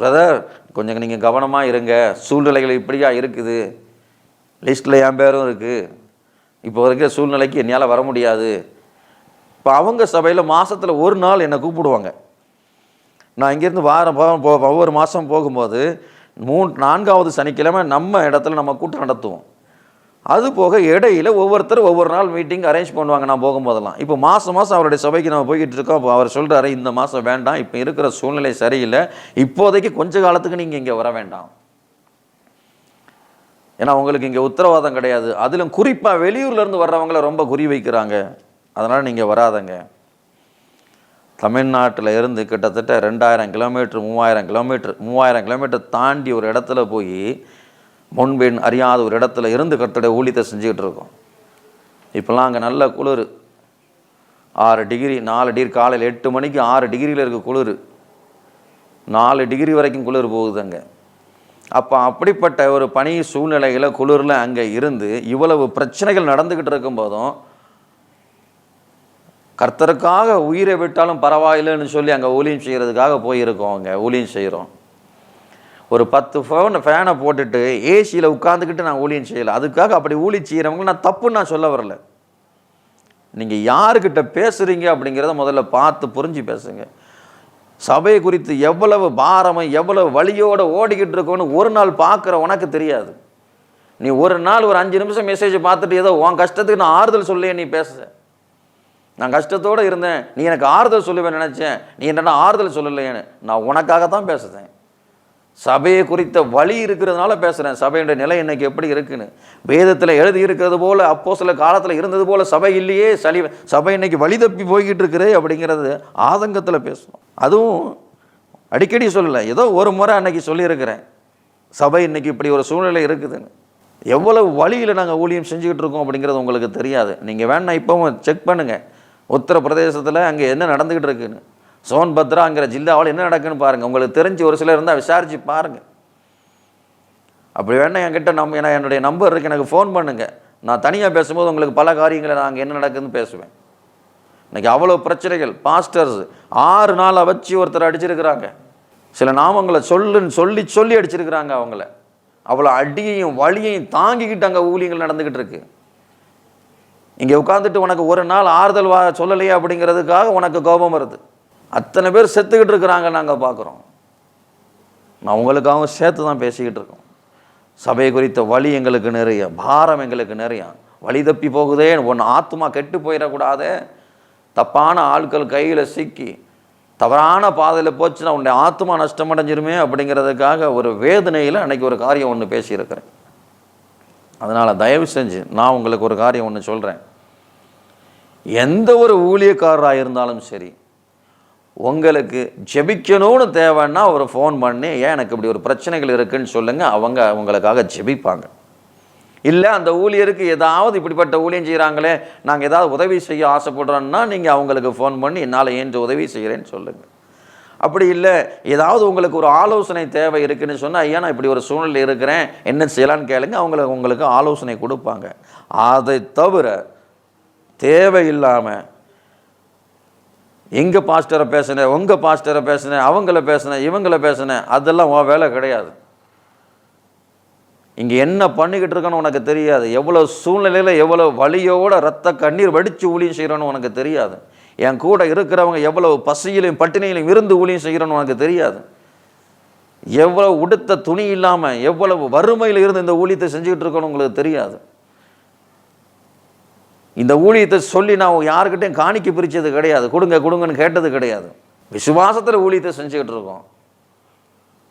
பிரதர் கொஞ்சம் நீங்கள் கவனமாக இருங்க. சூழ்நிலைகள் இப்படியா இருக்குது. லிஸ்ட்டில் என் பேரும் இருக்குது இப்போ இருக்கிற சூழ்நிலைக்கு என்னால் வர முடியாது. இப்போ அவங்க சபையில் மாதத்தில் ஒரு நாள் என்னை கூப்பிடுவாங்க. நான் இங்கேருந்து வாரம் போ- போ ஒவ்வொரு மாதம் போகும்போது மூ நான்காவது சனிக்கிழமை நம்ம இடத்துல நம்ம கூட்டம் நடத்துவோம். அது போக இடையில ஒவ்வொருத்தர் ஒவ்வொரு நாள் மீட்டிங் அரேஞ்ச் பண்ணுவாங்க நான் போகும்போதெல்லாம். இப்போ மாதம் மாதம் அவருடைய சபைக்கு நம்ம போய்கிட்டு இருக்கோம். அப்போ அவர் சொல்கிறாரு இந்த மாதம் வேண்டாம். இப்போ இருக்கிற சூழ்நிலை சரியில்லை. இப்போதைக்கு கொஞ்ச காலத்துக்கு நீங்கள் இங்கே வர வேண்டாம். ஏன்னா உங்களுக்கு இங்கே உத்தரவாதம் கிடையாது. அதிலும் குறிப்பாக வெளியூர்லேருந்து வர்றவங்கள ரொம்ப குறி வைக்கிறாங்க. அதனால் நீங்கள் வராதங்க. தமிழ்நாட்டில் இருந்து கிட்டத்தட்ட ரெண்டாயிரம் கிலோமீட்டர் மூவாயிரம் கிலோமீட்டர் மூவாயிரம் கிலோமீட்டர் தாண்டி ஒரு இடத்துல போய் முன்பின் அறியாத ஒரு இடத்துல இருந்து கர்த்தருடைய ஊழியத்தை செஞ்சுக்கிட்டு இருக்கோம். இப்போல்லாம் அங்கே நல்ல குளிர். ஆறு டிகிரி நாலு டிகிரி காலையில் எட்டு மணிக்கு ஆறு டிகிரியில் இருக்க குளிர். நாலு டிகிரி வரைக்கும் குளிர் போகுது அங்கே அப்போ அப்படிப்பட்ட ஒரு பனி சூழ்நிலையில் குளிரில் அங்கே இருந்து இவ்வளவு பிரச்சனைகள் நடந்துக்கிட்டு இருக்கும்போதும் கர்த்தருக்காக உயிரை விட்டாலும் பரவாயில்லைன்னு சொல்லி அங்கே ஊழியம் செய்கிறதுக்காக போயிருக்கோம் அங்கே ஊழியம் செய்கிறோம் ஒரு பத்து ஃபோன் ஃபேனை போட்டுட்டு ஏசியில் உட்காந்துக்கிட்டு நான் ஊழியம் செய்யலை. அதுக்காக அப்படி ஊழி செய்கிறவங்க நான் தப்புன்னு நான் சொல்ல வரல. நீங்கள் யாருக்கிட்ட பேசுகிறீங்க அப்படிங்கிறத முதல்ல பார்த்து புரிஞ்சு பேசுங்க. சபை குறித்து எவ்வளவு பாரமும் எவ்வளவு வழியோடு ஓடிக்கிட்டு இருக்கோன்னு ஒரு நாள் பார்க்குற உனக்கு தெரியாது. நீ ஒரு நாள் ஒரு அஞ்சு நிமிஷம் மெசேஜ் பார்த்துட்டு ஏதோ உன் கஷ்டத்துக்கு நான் ஆறுதல் சொல்லியே நீ பேச. நான் கஷ்டத்தோடு இருந்தேன் நீ எனக்கு ஆறுதல் சொல்லுவேன் நினச்சேன் நீ என்னடா ஆறுதல் சொல்லலையேன்னு. நான் உனக்காக தான் பேசுகிறேன் சபையை குறித்த வழி இருக்கிறதுனால பேசுகிறேன் சபையுடைய நிலை இன்னைக்கு எப்படி இருக்குன்னு. வேதத்தில் எழுதி இருக்கிறது போல் அப்போ சில காலத்தில் இருந்தது போல் சபை இல்லையே சளி சபை இன்னைக்கு வழி தப்பி போய்கிட்டு இருக்கிறே அப்படிங்கிறது ஆதங்கத்தில் பேசணும் அதுவும் அடிக்கடி சொல்லலை. ஏதோ ஒரு முறை அன்னைக்கு சொல்லியிருக்கிறேன். சபை இன்னைக்கு இப்படி ஒரு சூழ்நிலை இருக்குதுன்னு. எவ்வளவு வழியில் நாங்கள் ஊழியம் செஞ்சுக்கிட்டு இருக்கோம் அப்படிங்கிறது உங்களுக்கு தெரியாது. நீங்கள் வேணா இப்போவும் செக் பண்ணுங்கள் உத்தரப்பிரதேசத்தில் அங்கே என்ன நடந்துக்கிட்டு இருக்குன்னு. சோன்பத்ராங்கிற ஜில்லாவில் என்ன நடக்குன்னு பாருங்கள் உங்களுக்கு தெரிஞ்சு ஒரு சிலர் இருந்தால் விசாரித்து பாருங்கள் அப்படி வேணா என்கிட்ட நம் ஏன்னா என்னுடைய நம்பர் இருக்குது எனக்கு ஃபோன் பண்ணுங்கள் நான் தனியாக பேசும்போது உங்களுக்கு பல காரியங்களை நாங்கள் என்ன நடக்குதுன்னு பேசுவேன். இன்றைக்கி அவ்வளோ பிரச்சனைகள். பாஸ்டர்ஸ் ஆறு நாள் வச்சு ஒருத்தர் அடிச்சிருக்கிறாங்க. சில நாமங்களை சொல்லுன்னு சொல்லி சொல்லி அடிச்சிருக்கிறாங்க அவங்கள. அவ்வளோ அடியையும் வலியையும் தாங்கிக்கிட்டு அங்கே ஊழியங்கள் நடந்துக்கிட்டு இருக்கு. இங்கே உட்காந்துட்டு உனக்கு ஒரு நாள் ஆறுதல் வா சொல்லலையே அப்படிங்கிறதுக்காக உனக்கு கோபம் வருது. அத்தனை பேர் செத்துக்கிட்டு இருக்கிறாங்க நாங்கள் பார்க்குறோம் நான் உங்களுக்காகவும் சேர்த்து தான் பேசிக்கிட்டு இருக்கோம். சபை குறித்த வழி எங்களுக்கு நிறைய பாரம் எங்களுக்கு நிறைய. வழி தப்பி போகுதே ஒன்று ஆத்மா கெட்டு போயிடக்கூடாதே. தப்பான ஆட்கள் கையில் சிக்கி தவறான பாதையில் போச்சுன்னா உன்னுடைய ஆத்மா நஷ்டமடைஞ்சிருமே அப்படிங்கிறதுக்காக ஒரு வேதனையில் அன்னைக்கு ஒரு காரியம் ஒன்று பேசியிருக்கிறேன். அதனால் தயவு செஞ்சு நான் உங்களுக்கு ஒரு காரியம் ஒன்று சொல்கிறேன் எந்த ஒரு ஊழியக்காரராக இருந்தாலும் சரி உங்களுக்கு ஜெபிக்கணும்னு தேவைன்னா ஒரு ஃபோன் பண்ணி ஏன் எனக்கு இப்படி ஒரு பிரச்சனைகள் இருக்குதுன்னு சொல்லுங்கள் அவங்க உங்களுக்காக ஜெபிப்பாங்க. இல்லை அந்த ஊழியருக்கு ஏதாவது இப்படிப்பட்ட ஊழியம் செய்கிறாங்களே நாங்கள் ஏதாவது உதவி செய்ய ஆசைப்படுறோன்னா நீங்கள் அவங்களுக்கு ஃபோன் பண்ணி என்னால் ஏன்று உதவி செய்கிறேன்னு சொல்லுங்கள் அப்படி இல்லை ஏதாவது உங்களுக்கு ஒரு ஆலோசனை தேவை இருக்குன்னு சொன்னால் ஐயா நான் இப்படி ஒரு சூழ்நிலை இருக்கிறேன் என்ன செய்யலான்னு கேளுங்க அவங்களுக்கு உங்களுக்கு ஆலோசனை கொடுப்பாங்க. அதை தவிர தேவையில்லாமல் எங்கள் பாஸ்டரை பேசினேன் உங்கள் பாஸ்டரை பேசினேன் அவங்கள பேசினேன் இவங்கள பேசினேன் அதெல்லாம் உன் வேலை கிடையாது. இங்கே என்ன பண்ணிக்கிட்டு இருக்கன்னு உனக்கு தெரியாது. எவ்வளோ சூழ்நிலையில் எவ்வளோ வலியோட ரத்த கண்ணீர் வடித்து ஊழியம் செய்கிறோன்னு உனக்கு தெரியாது. என் கூட இருக்கிறவங்க எவ்வளவு பசியிலையும் பட்டினியிலையும் இருந்து ஊழியம் செய்கிறோன்னு உனக்கு தெரியாது. எவ்வளோ உடுத்த துணி இல்லாமல் எவ்வளவு வறுமையில் இருந்து இந்த ஊழியத்தை செஞ்சுக்கிட்டு இருக்கணும் உங்களுக்கு தெரியாது. இந்த ஊழியத்தை சொல்லி நான் யாருக்கிட்டையும் காணிக்க பிரித்தது கிடையாது. கொடுங்க கொடுங்கன்னு கேட்டது கிடையாது. விசுவாசத்தில் ஊழியத்தை செஞ்சுக்கிட்டு இருக்கோம்.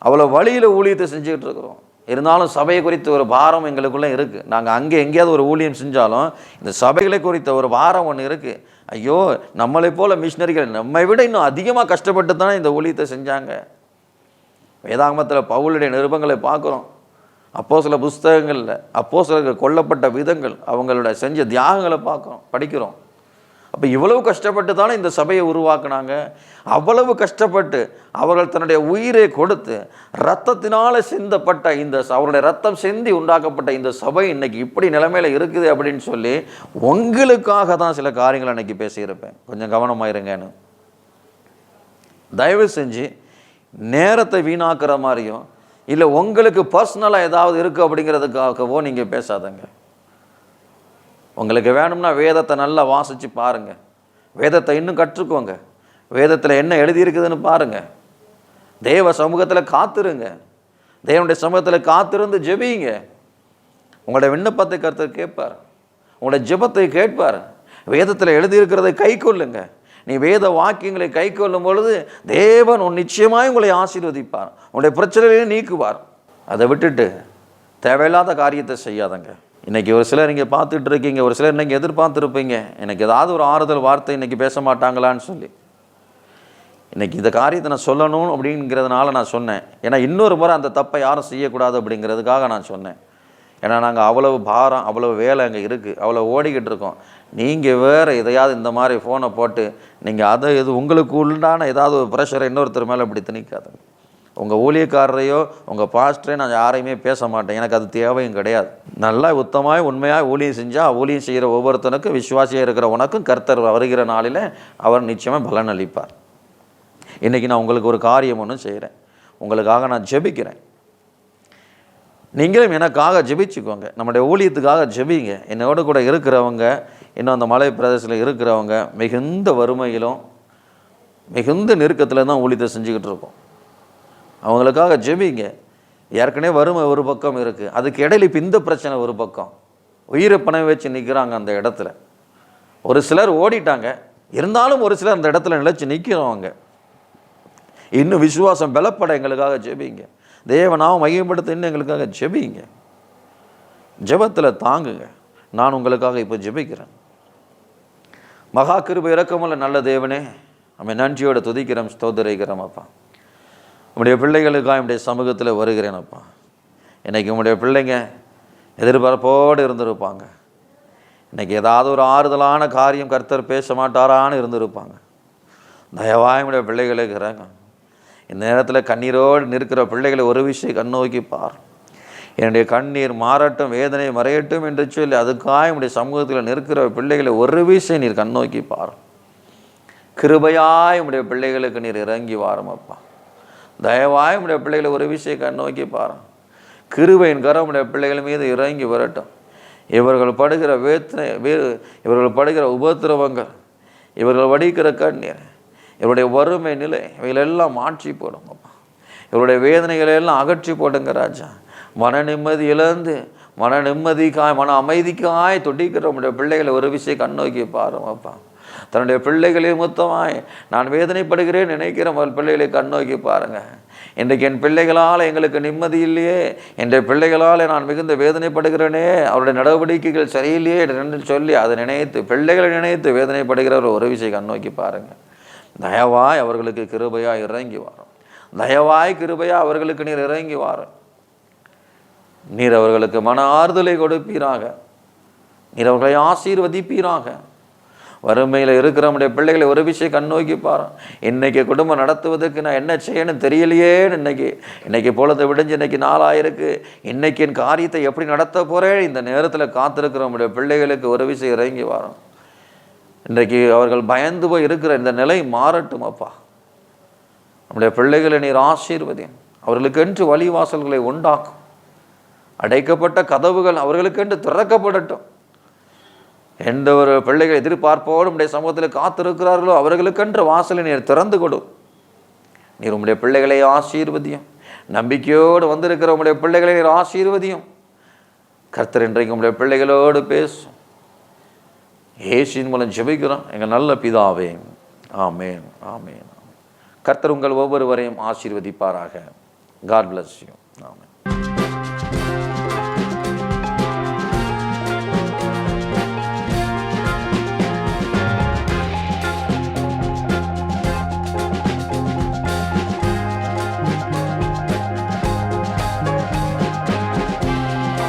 அவ்வளோ வழியில் ஊழியத்தை செஞ்சுக்கிட்டு இருக்கிறோம். இருந்தாலும் சபையை குறித்த ஒரு பாரம் எங்களுக்குள்ளே இருக்குது நாங்கள் அங்கே எங்கேயாவது ஒரு ஊழியம் செஞ்சாலும் இந்த சபைகளை குறித்த ஒரு பாரம் ஒன்று இருக்குது ஐயோ நம்மளை போல் மிஷினரிகள் நம்மை விட இன்னும் அதிகமாக கஷ்டப்பட்டு தானே இந்த ஊழியத்தை செஞ்சாங்க. வேதாகமத்தில் பவுளுடைய நிருபங்களை பார்க்குறோம். அப்போ சில புஸ்தகங்களில் அப்போ சிலர்கள் கொல்லப்பட்ட விதங்கள் அவங்களோட செஞ்ச தியாகங்களை பார்க்குறோம் படிக்கிறோம். அப்போ இவ்வளவு கஷ்டப்பட்டு தானே இந்த சபையை உருவாக்குனாங்க. அவ்வளவு கஷ்டப்பட்டு அவர்கள் தன்னுடைய உயிரை கொடுத்து ரத்தத்தினால் சிந்தப்பட்ட இந்த அவருடைய ரத்தம் சிந்தி உண்டாக்கப்பட்ட இந்த சபை இன்னைக்கு இப்படி நிலைமையில் இருக்குது அப்படின்னு சொல்லி உங்களுக்காக தான் சில காரியங்களை அன்னைக்கு பேசியிருப்பேன். கொஞ்சம் கவனமாயிருங்கன்னு. தயவு செஞ்சு நேரத்தை வீணாக்குற மாதிரியும் இல்லை உங்களுக்கு பர்சனலாக ஏதாவது இருக்குது அப்படிங்கிறதுக்காகவோ நீங்கள் பேசாதங்க. உங்களுக்கு வேணும்னா வேதத்தை நல்லா வாசித்து பாருங்கள் வேதத்தை இன்னும் கற்றுக்கோங்க. வேதத்தில் என்ன எழுதியிருக்குதுன்னு பாருங்கள் தேவ சமூகத்தில் காத்திருங்க. தேவனுடைய சமூகத்தில் காத்திருந்து ஜெபிங்க. உங்களுடைய விண்ணப்பத்தை கருத்து கேட்பார். உங்களுடைய ஜெபத்தை கேட்பார். வேதத்தில் எழுதியிருக்கிறதை கை கொள்ளுங்க. நீ வேத வாக்கியங்களை கை கொள்ளும் பொழுது தேவன் உன் நிச்சயமாய் உங்களை ஆசீர்வதிப்பார். உங்களுடைய பிரச்சனைகளையும் நீக்குவார். அதை விட்டுட்டு தேவையில்லாத காரியத்தை செய்யாதங்க. இன்றைக்கி ஒரு சிலர் இங்கே பார்த்துட்டு இருக்கீங்க ஒரு சிலர் இன்றைக்கி எதிர்பார்த்துருப்பீங்க. எனக்கு ஏதாவது ஒரு ஆறுதல் வார்த்தை இன்றைக்கி பேச மாட்டாங்களான்னு சொல்லி. இன்றைக்கி இந்த காரியத்தை நான் சொல்லணும் அப்படிங்கிறதுனால நான் சொன்னேன். ஏன்னா இன்னொரு முறை அந்த தப்பை யாரும் செய்யக்கூடாது அப்படிங்கிறதுக்காக நான் சொன்னேன். ஏன்னா நாங்கள் அவ்வளவு பாரம் அவ்வளவு வேலை அங்கே இருக்குது அவ்வளோ ஓடிக்கிட்டு இருக்கோம். நீங்கள் வேறு எதையாவது இந்த மாதிரி ஃபோனை போட்டு நீங்கள் அதை இது உங்களுக்கு உண்டான ஏதாவது ஒரு ப்ரெஷரை இன்னொருத்தர் மேலே இப்படி திணிக்காதுங்க. உங்கள் ஊழியக்காரரையோ உங்கள் பாஸ்டரையோ நான் யாரையுமே பேச மாட்டேன் எனக்கு அது தேவையும் கிடையாது. நல்லா உத்தமாய் உண்மையாக ஊழியம் செஞ்சால் ஊழியம் செய்கிற ஒவ்வொருத்தனுக்கும் விசுவாசியாக இருக்கிற உனக்கும் கர்த்தர் வருகிற நாளில் அவர் நிச்சயமாக பலன் அளிப்பார். இன்றைக்கி நான் உங்களுக்கு ஒரு காரியம் ஒன்று செய்கிறேன் உங்களுக்காக நான் ஜெபிக்கிறேன். நீங்களும் எனக்காக ஜெபிச்சுக்கோங்க. நம்முடைய ஊழியத்துக்காக ஜெபிங்க. என்னோட கூட இருக்கிறவங்க இன்னும் அந்த மலை பிரதேசத்தில் இருக்கிறவங்க மிகுந்த வறுமையிலும் மிகுந்த நெருக்கத்தில் தான் ஊழியத்தை செஞ்சுக்கிட்டு இருக்கோம். அவங்களுக்காக ஜெபிங்க. ஏற்கனவே வறுமை ஒரு பக்கம் இருக்குது அதுக்கு இடையில இப்போ இந்த பிரச்சனை ஒரு பக்கம். உயிரை பணம் வச்சு நிற்கிறாங்க அந்த இடத்துல. ஒரு சிலர் ஓடிட்டாங்க. இருந்தாலும் ஒரு சிலர் அந்த இடத்துல நிலைச்சு நிற்கிறவங்க இன்னும் விசுவாசம் பலப்பட எங்களுக்காக ஜெபிங்க. தேவனாவும் மையப்படுத்த இன்னும் எங்களுக்காக ஜெபிங்க. ஜெபத்தில் தாங்குங்க. நான் உங்களுக்காக இப்போ ஜெபிக்கிறேன். மகா கிருப இறக்கமுள்ள நல்ல தேவனே நம்ம நன்றியோட துதிக்கிறோம் ஸ்தோதரிக்கிறோம் அப்பா. உங்களுடைய பிள்ளைகளுக்காக என்னுடைய சமூகத்தில் வருகிறேன் அப்பா. இன்னைக்கு பிள்ளைங்க எதிர்பார்ப்போடு இருந்திருப்பாங்க. இன்னைக்கு ஏதாவது ஒரு ஆறுதலான காரியம் கர்த்தர் பேச மாட்டாரான்னு இருந்திருப்பாங்க. தயவாய் உம்முடைய பிள்ளைகளுக்கு இறங்க. இந்த நேரத்தில் கண்ணீரோடு நிற்கிற பிள்ளைகளை ஒரு விஷயம் கண்ணோக்கி பார். என்னுடைய கண்ணீர் மாறட்டும் வேதனை மறையட்டும் என்று சொல்லி அதுக்காக என்னுடைய சமூகத்தில் நிற்கிற பிள்ளைகளை ஒரு விஷயம் நீர் கண்ணோக்கி பார். கிருபையாய் உடைய பிள்ளைகளுக்கு நீர் இறங்கி வாரமப்பா. தயவாய் உடைய பிள்ளைகளை ஒரு விஷயம் கண்ணோக்கி பாரு கிருபையின் கரம் உடைய பிள்ளைகள் மீது இறங்கி வரட்டும். இவர்கள் படுகிற வேத்தனை வே இவர்கள் படுகிற உபத்திரவங்கள் இவர்கள் வடிக்கிற கண்ணீர் இவருடைய வறுமை நிலை இவைகளெல்லாம் மாற்றி போடுங்கப்பா இவருடைய வேதனைகளை எல்லாம் அகற்றி போடுங்க ராஜா. மன நிம்மதி இழந்து மன நிம்மதிக்காய் மன அமைதிக்காய் துடிக்கிற உடைய பிள்ளைகளை ஒரு விஷயம் கண்ணோக்கி பாருங்கப்பா. தன்னுடைய பிள்ளைகளை மொத்தமாய் நான் வேதனைப்படுகிறேன் நினைக்கிற பிள்ளைகளை கண்ணோக்கி பாருங்க. இன்றைக்கு என் பிள்ளைகளால் எங்களுக்கு நிம்மதி இல்லையே. என் பிள்ளைகளால் நான் மிகுந்த வேதனைப்படுகிறேனே. அவருடைய நடவடிக்கைகள் சரியில்லையே என்று சொல்லி அதை நினைத்து பிள்ளைகளை நினைத்து வேதனைப்படுகிறவர் ஒரு விஷயம் கண்ணோக்கி பாருங்க. தயவாய் அவர்களுக்கு கிருபையாக இறங்கி வரும் தயவாய் கிருபையா அவர்களுக்கு நீர் இறங்கி வாரும் நீர் அவர்களுக்கு மன ஆறுதலை கொடுப்பீராக. நீர் அவர்களை ஆசீர்வதிப்பீராக. வறுமையில் இருக்கிற நம்முடைய பிள்ளைகளை ஒரு விஷயம் கண்ணோக்கி பாரு. இன்றைக்கி குடும்பம் நடத்துவதற்கு நான் என்ன செய்யணும் தெரியலையேன்னு இன்னைக்கு இன்றைக்கி பொழுது விடிஞ்சு இன்றைக்கி நாளாயிருக்கு. இன்றைக்கி என் காரியத்தை எப்படி நடத்த போகிறேன் இந்த நேரத்தில் காத்திருக்கிற நம்முடைய பிள்ளைகளுக்கு ஒரு விஷயம் இறங்கி வரும். இன்றைக்கு அவர்கள் பயந்து போய் இருக்கிற இந்த நிலை மாறட்டும் அப்பா. நம்முடைய பிள்ளைகளை நீர் ஆசீர்வதியும். அவர்களுக்கென்று வழிவாசல்களை உண்டாக்கும். அடைக்கப்பட்ட கதவுகள் அவர்களுக்கென்று திறக்கப்படட்டும். எந்த ஒரு பிள்ளைகள் எதிர்பார்ப்போடு உடைய சமூகத்தில் காத்திருக்கிறார்களோ அவர்களுக்கென்று வாசலை நீர் திறந்து கொடு. நீர் உங்களுடைய பிள்ளைகளை ஆசீர்வதியும். நம்பிக்கையோடு வந்திருக்கிற உங்களுடைய பிள்ளைகளை நீர் ஆசீர்வதியும். கர்த்தர் இன்றைக்கு உங்களுடைய பிள்ளைகளோடு பேசும். ஏசியின் மூலம் ஜெபிக்கிறோம். எங்கள் நல்ல பிதாவே. ஆமேன். ஆமேன். கர்த்தர் உங்கள் ஒவ்வொருவரையும் ஆசீர்வதிப்பாராக. God bless you amen.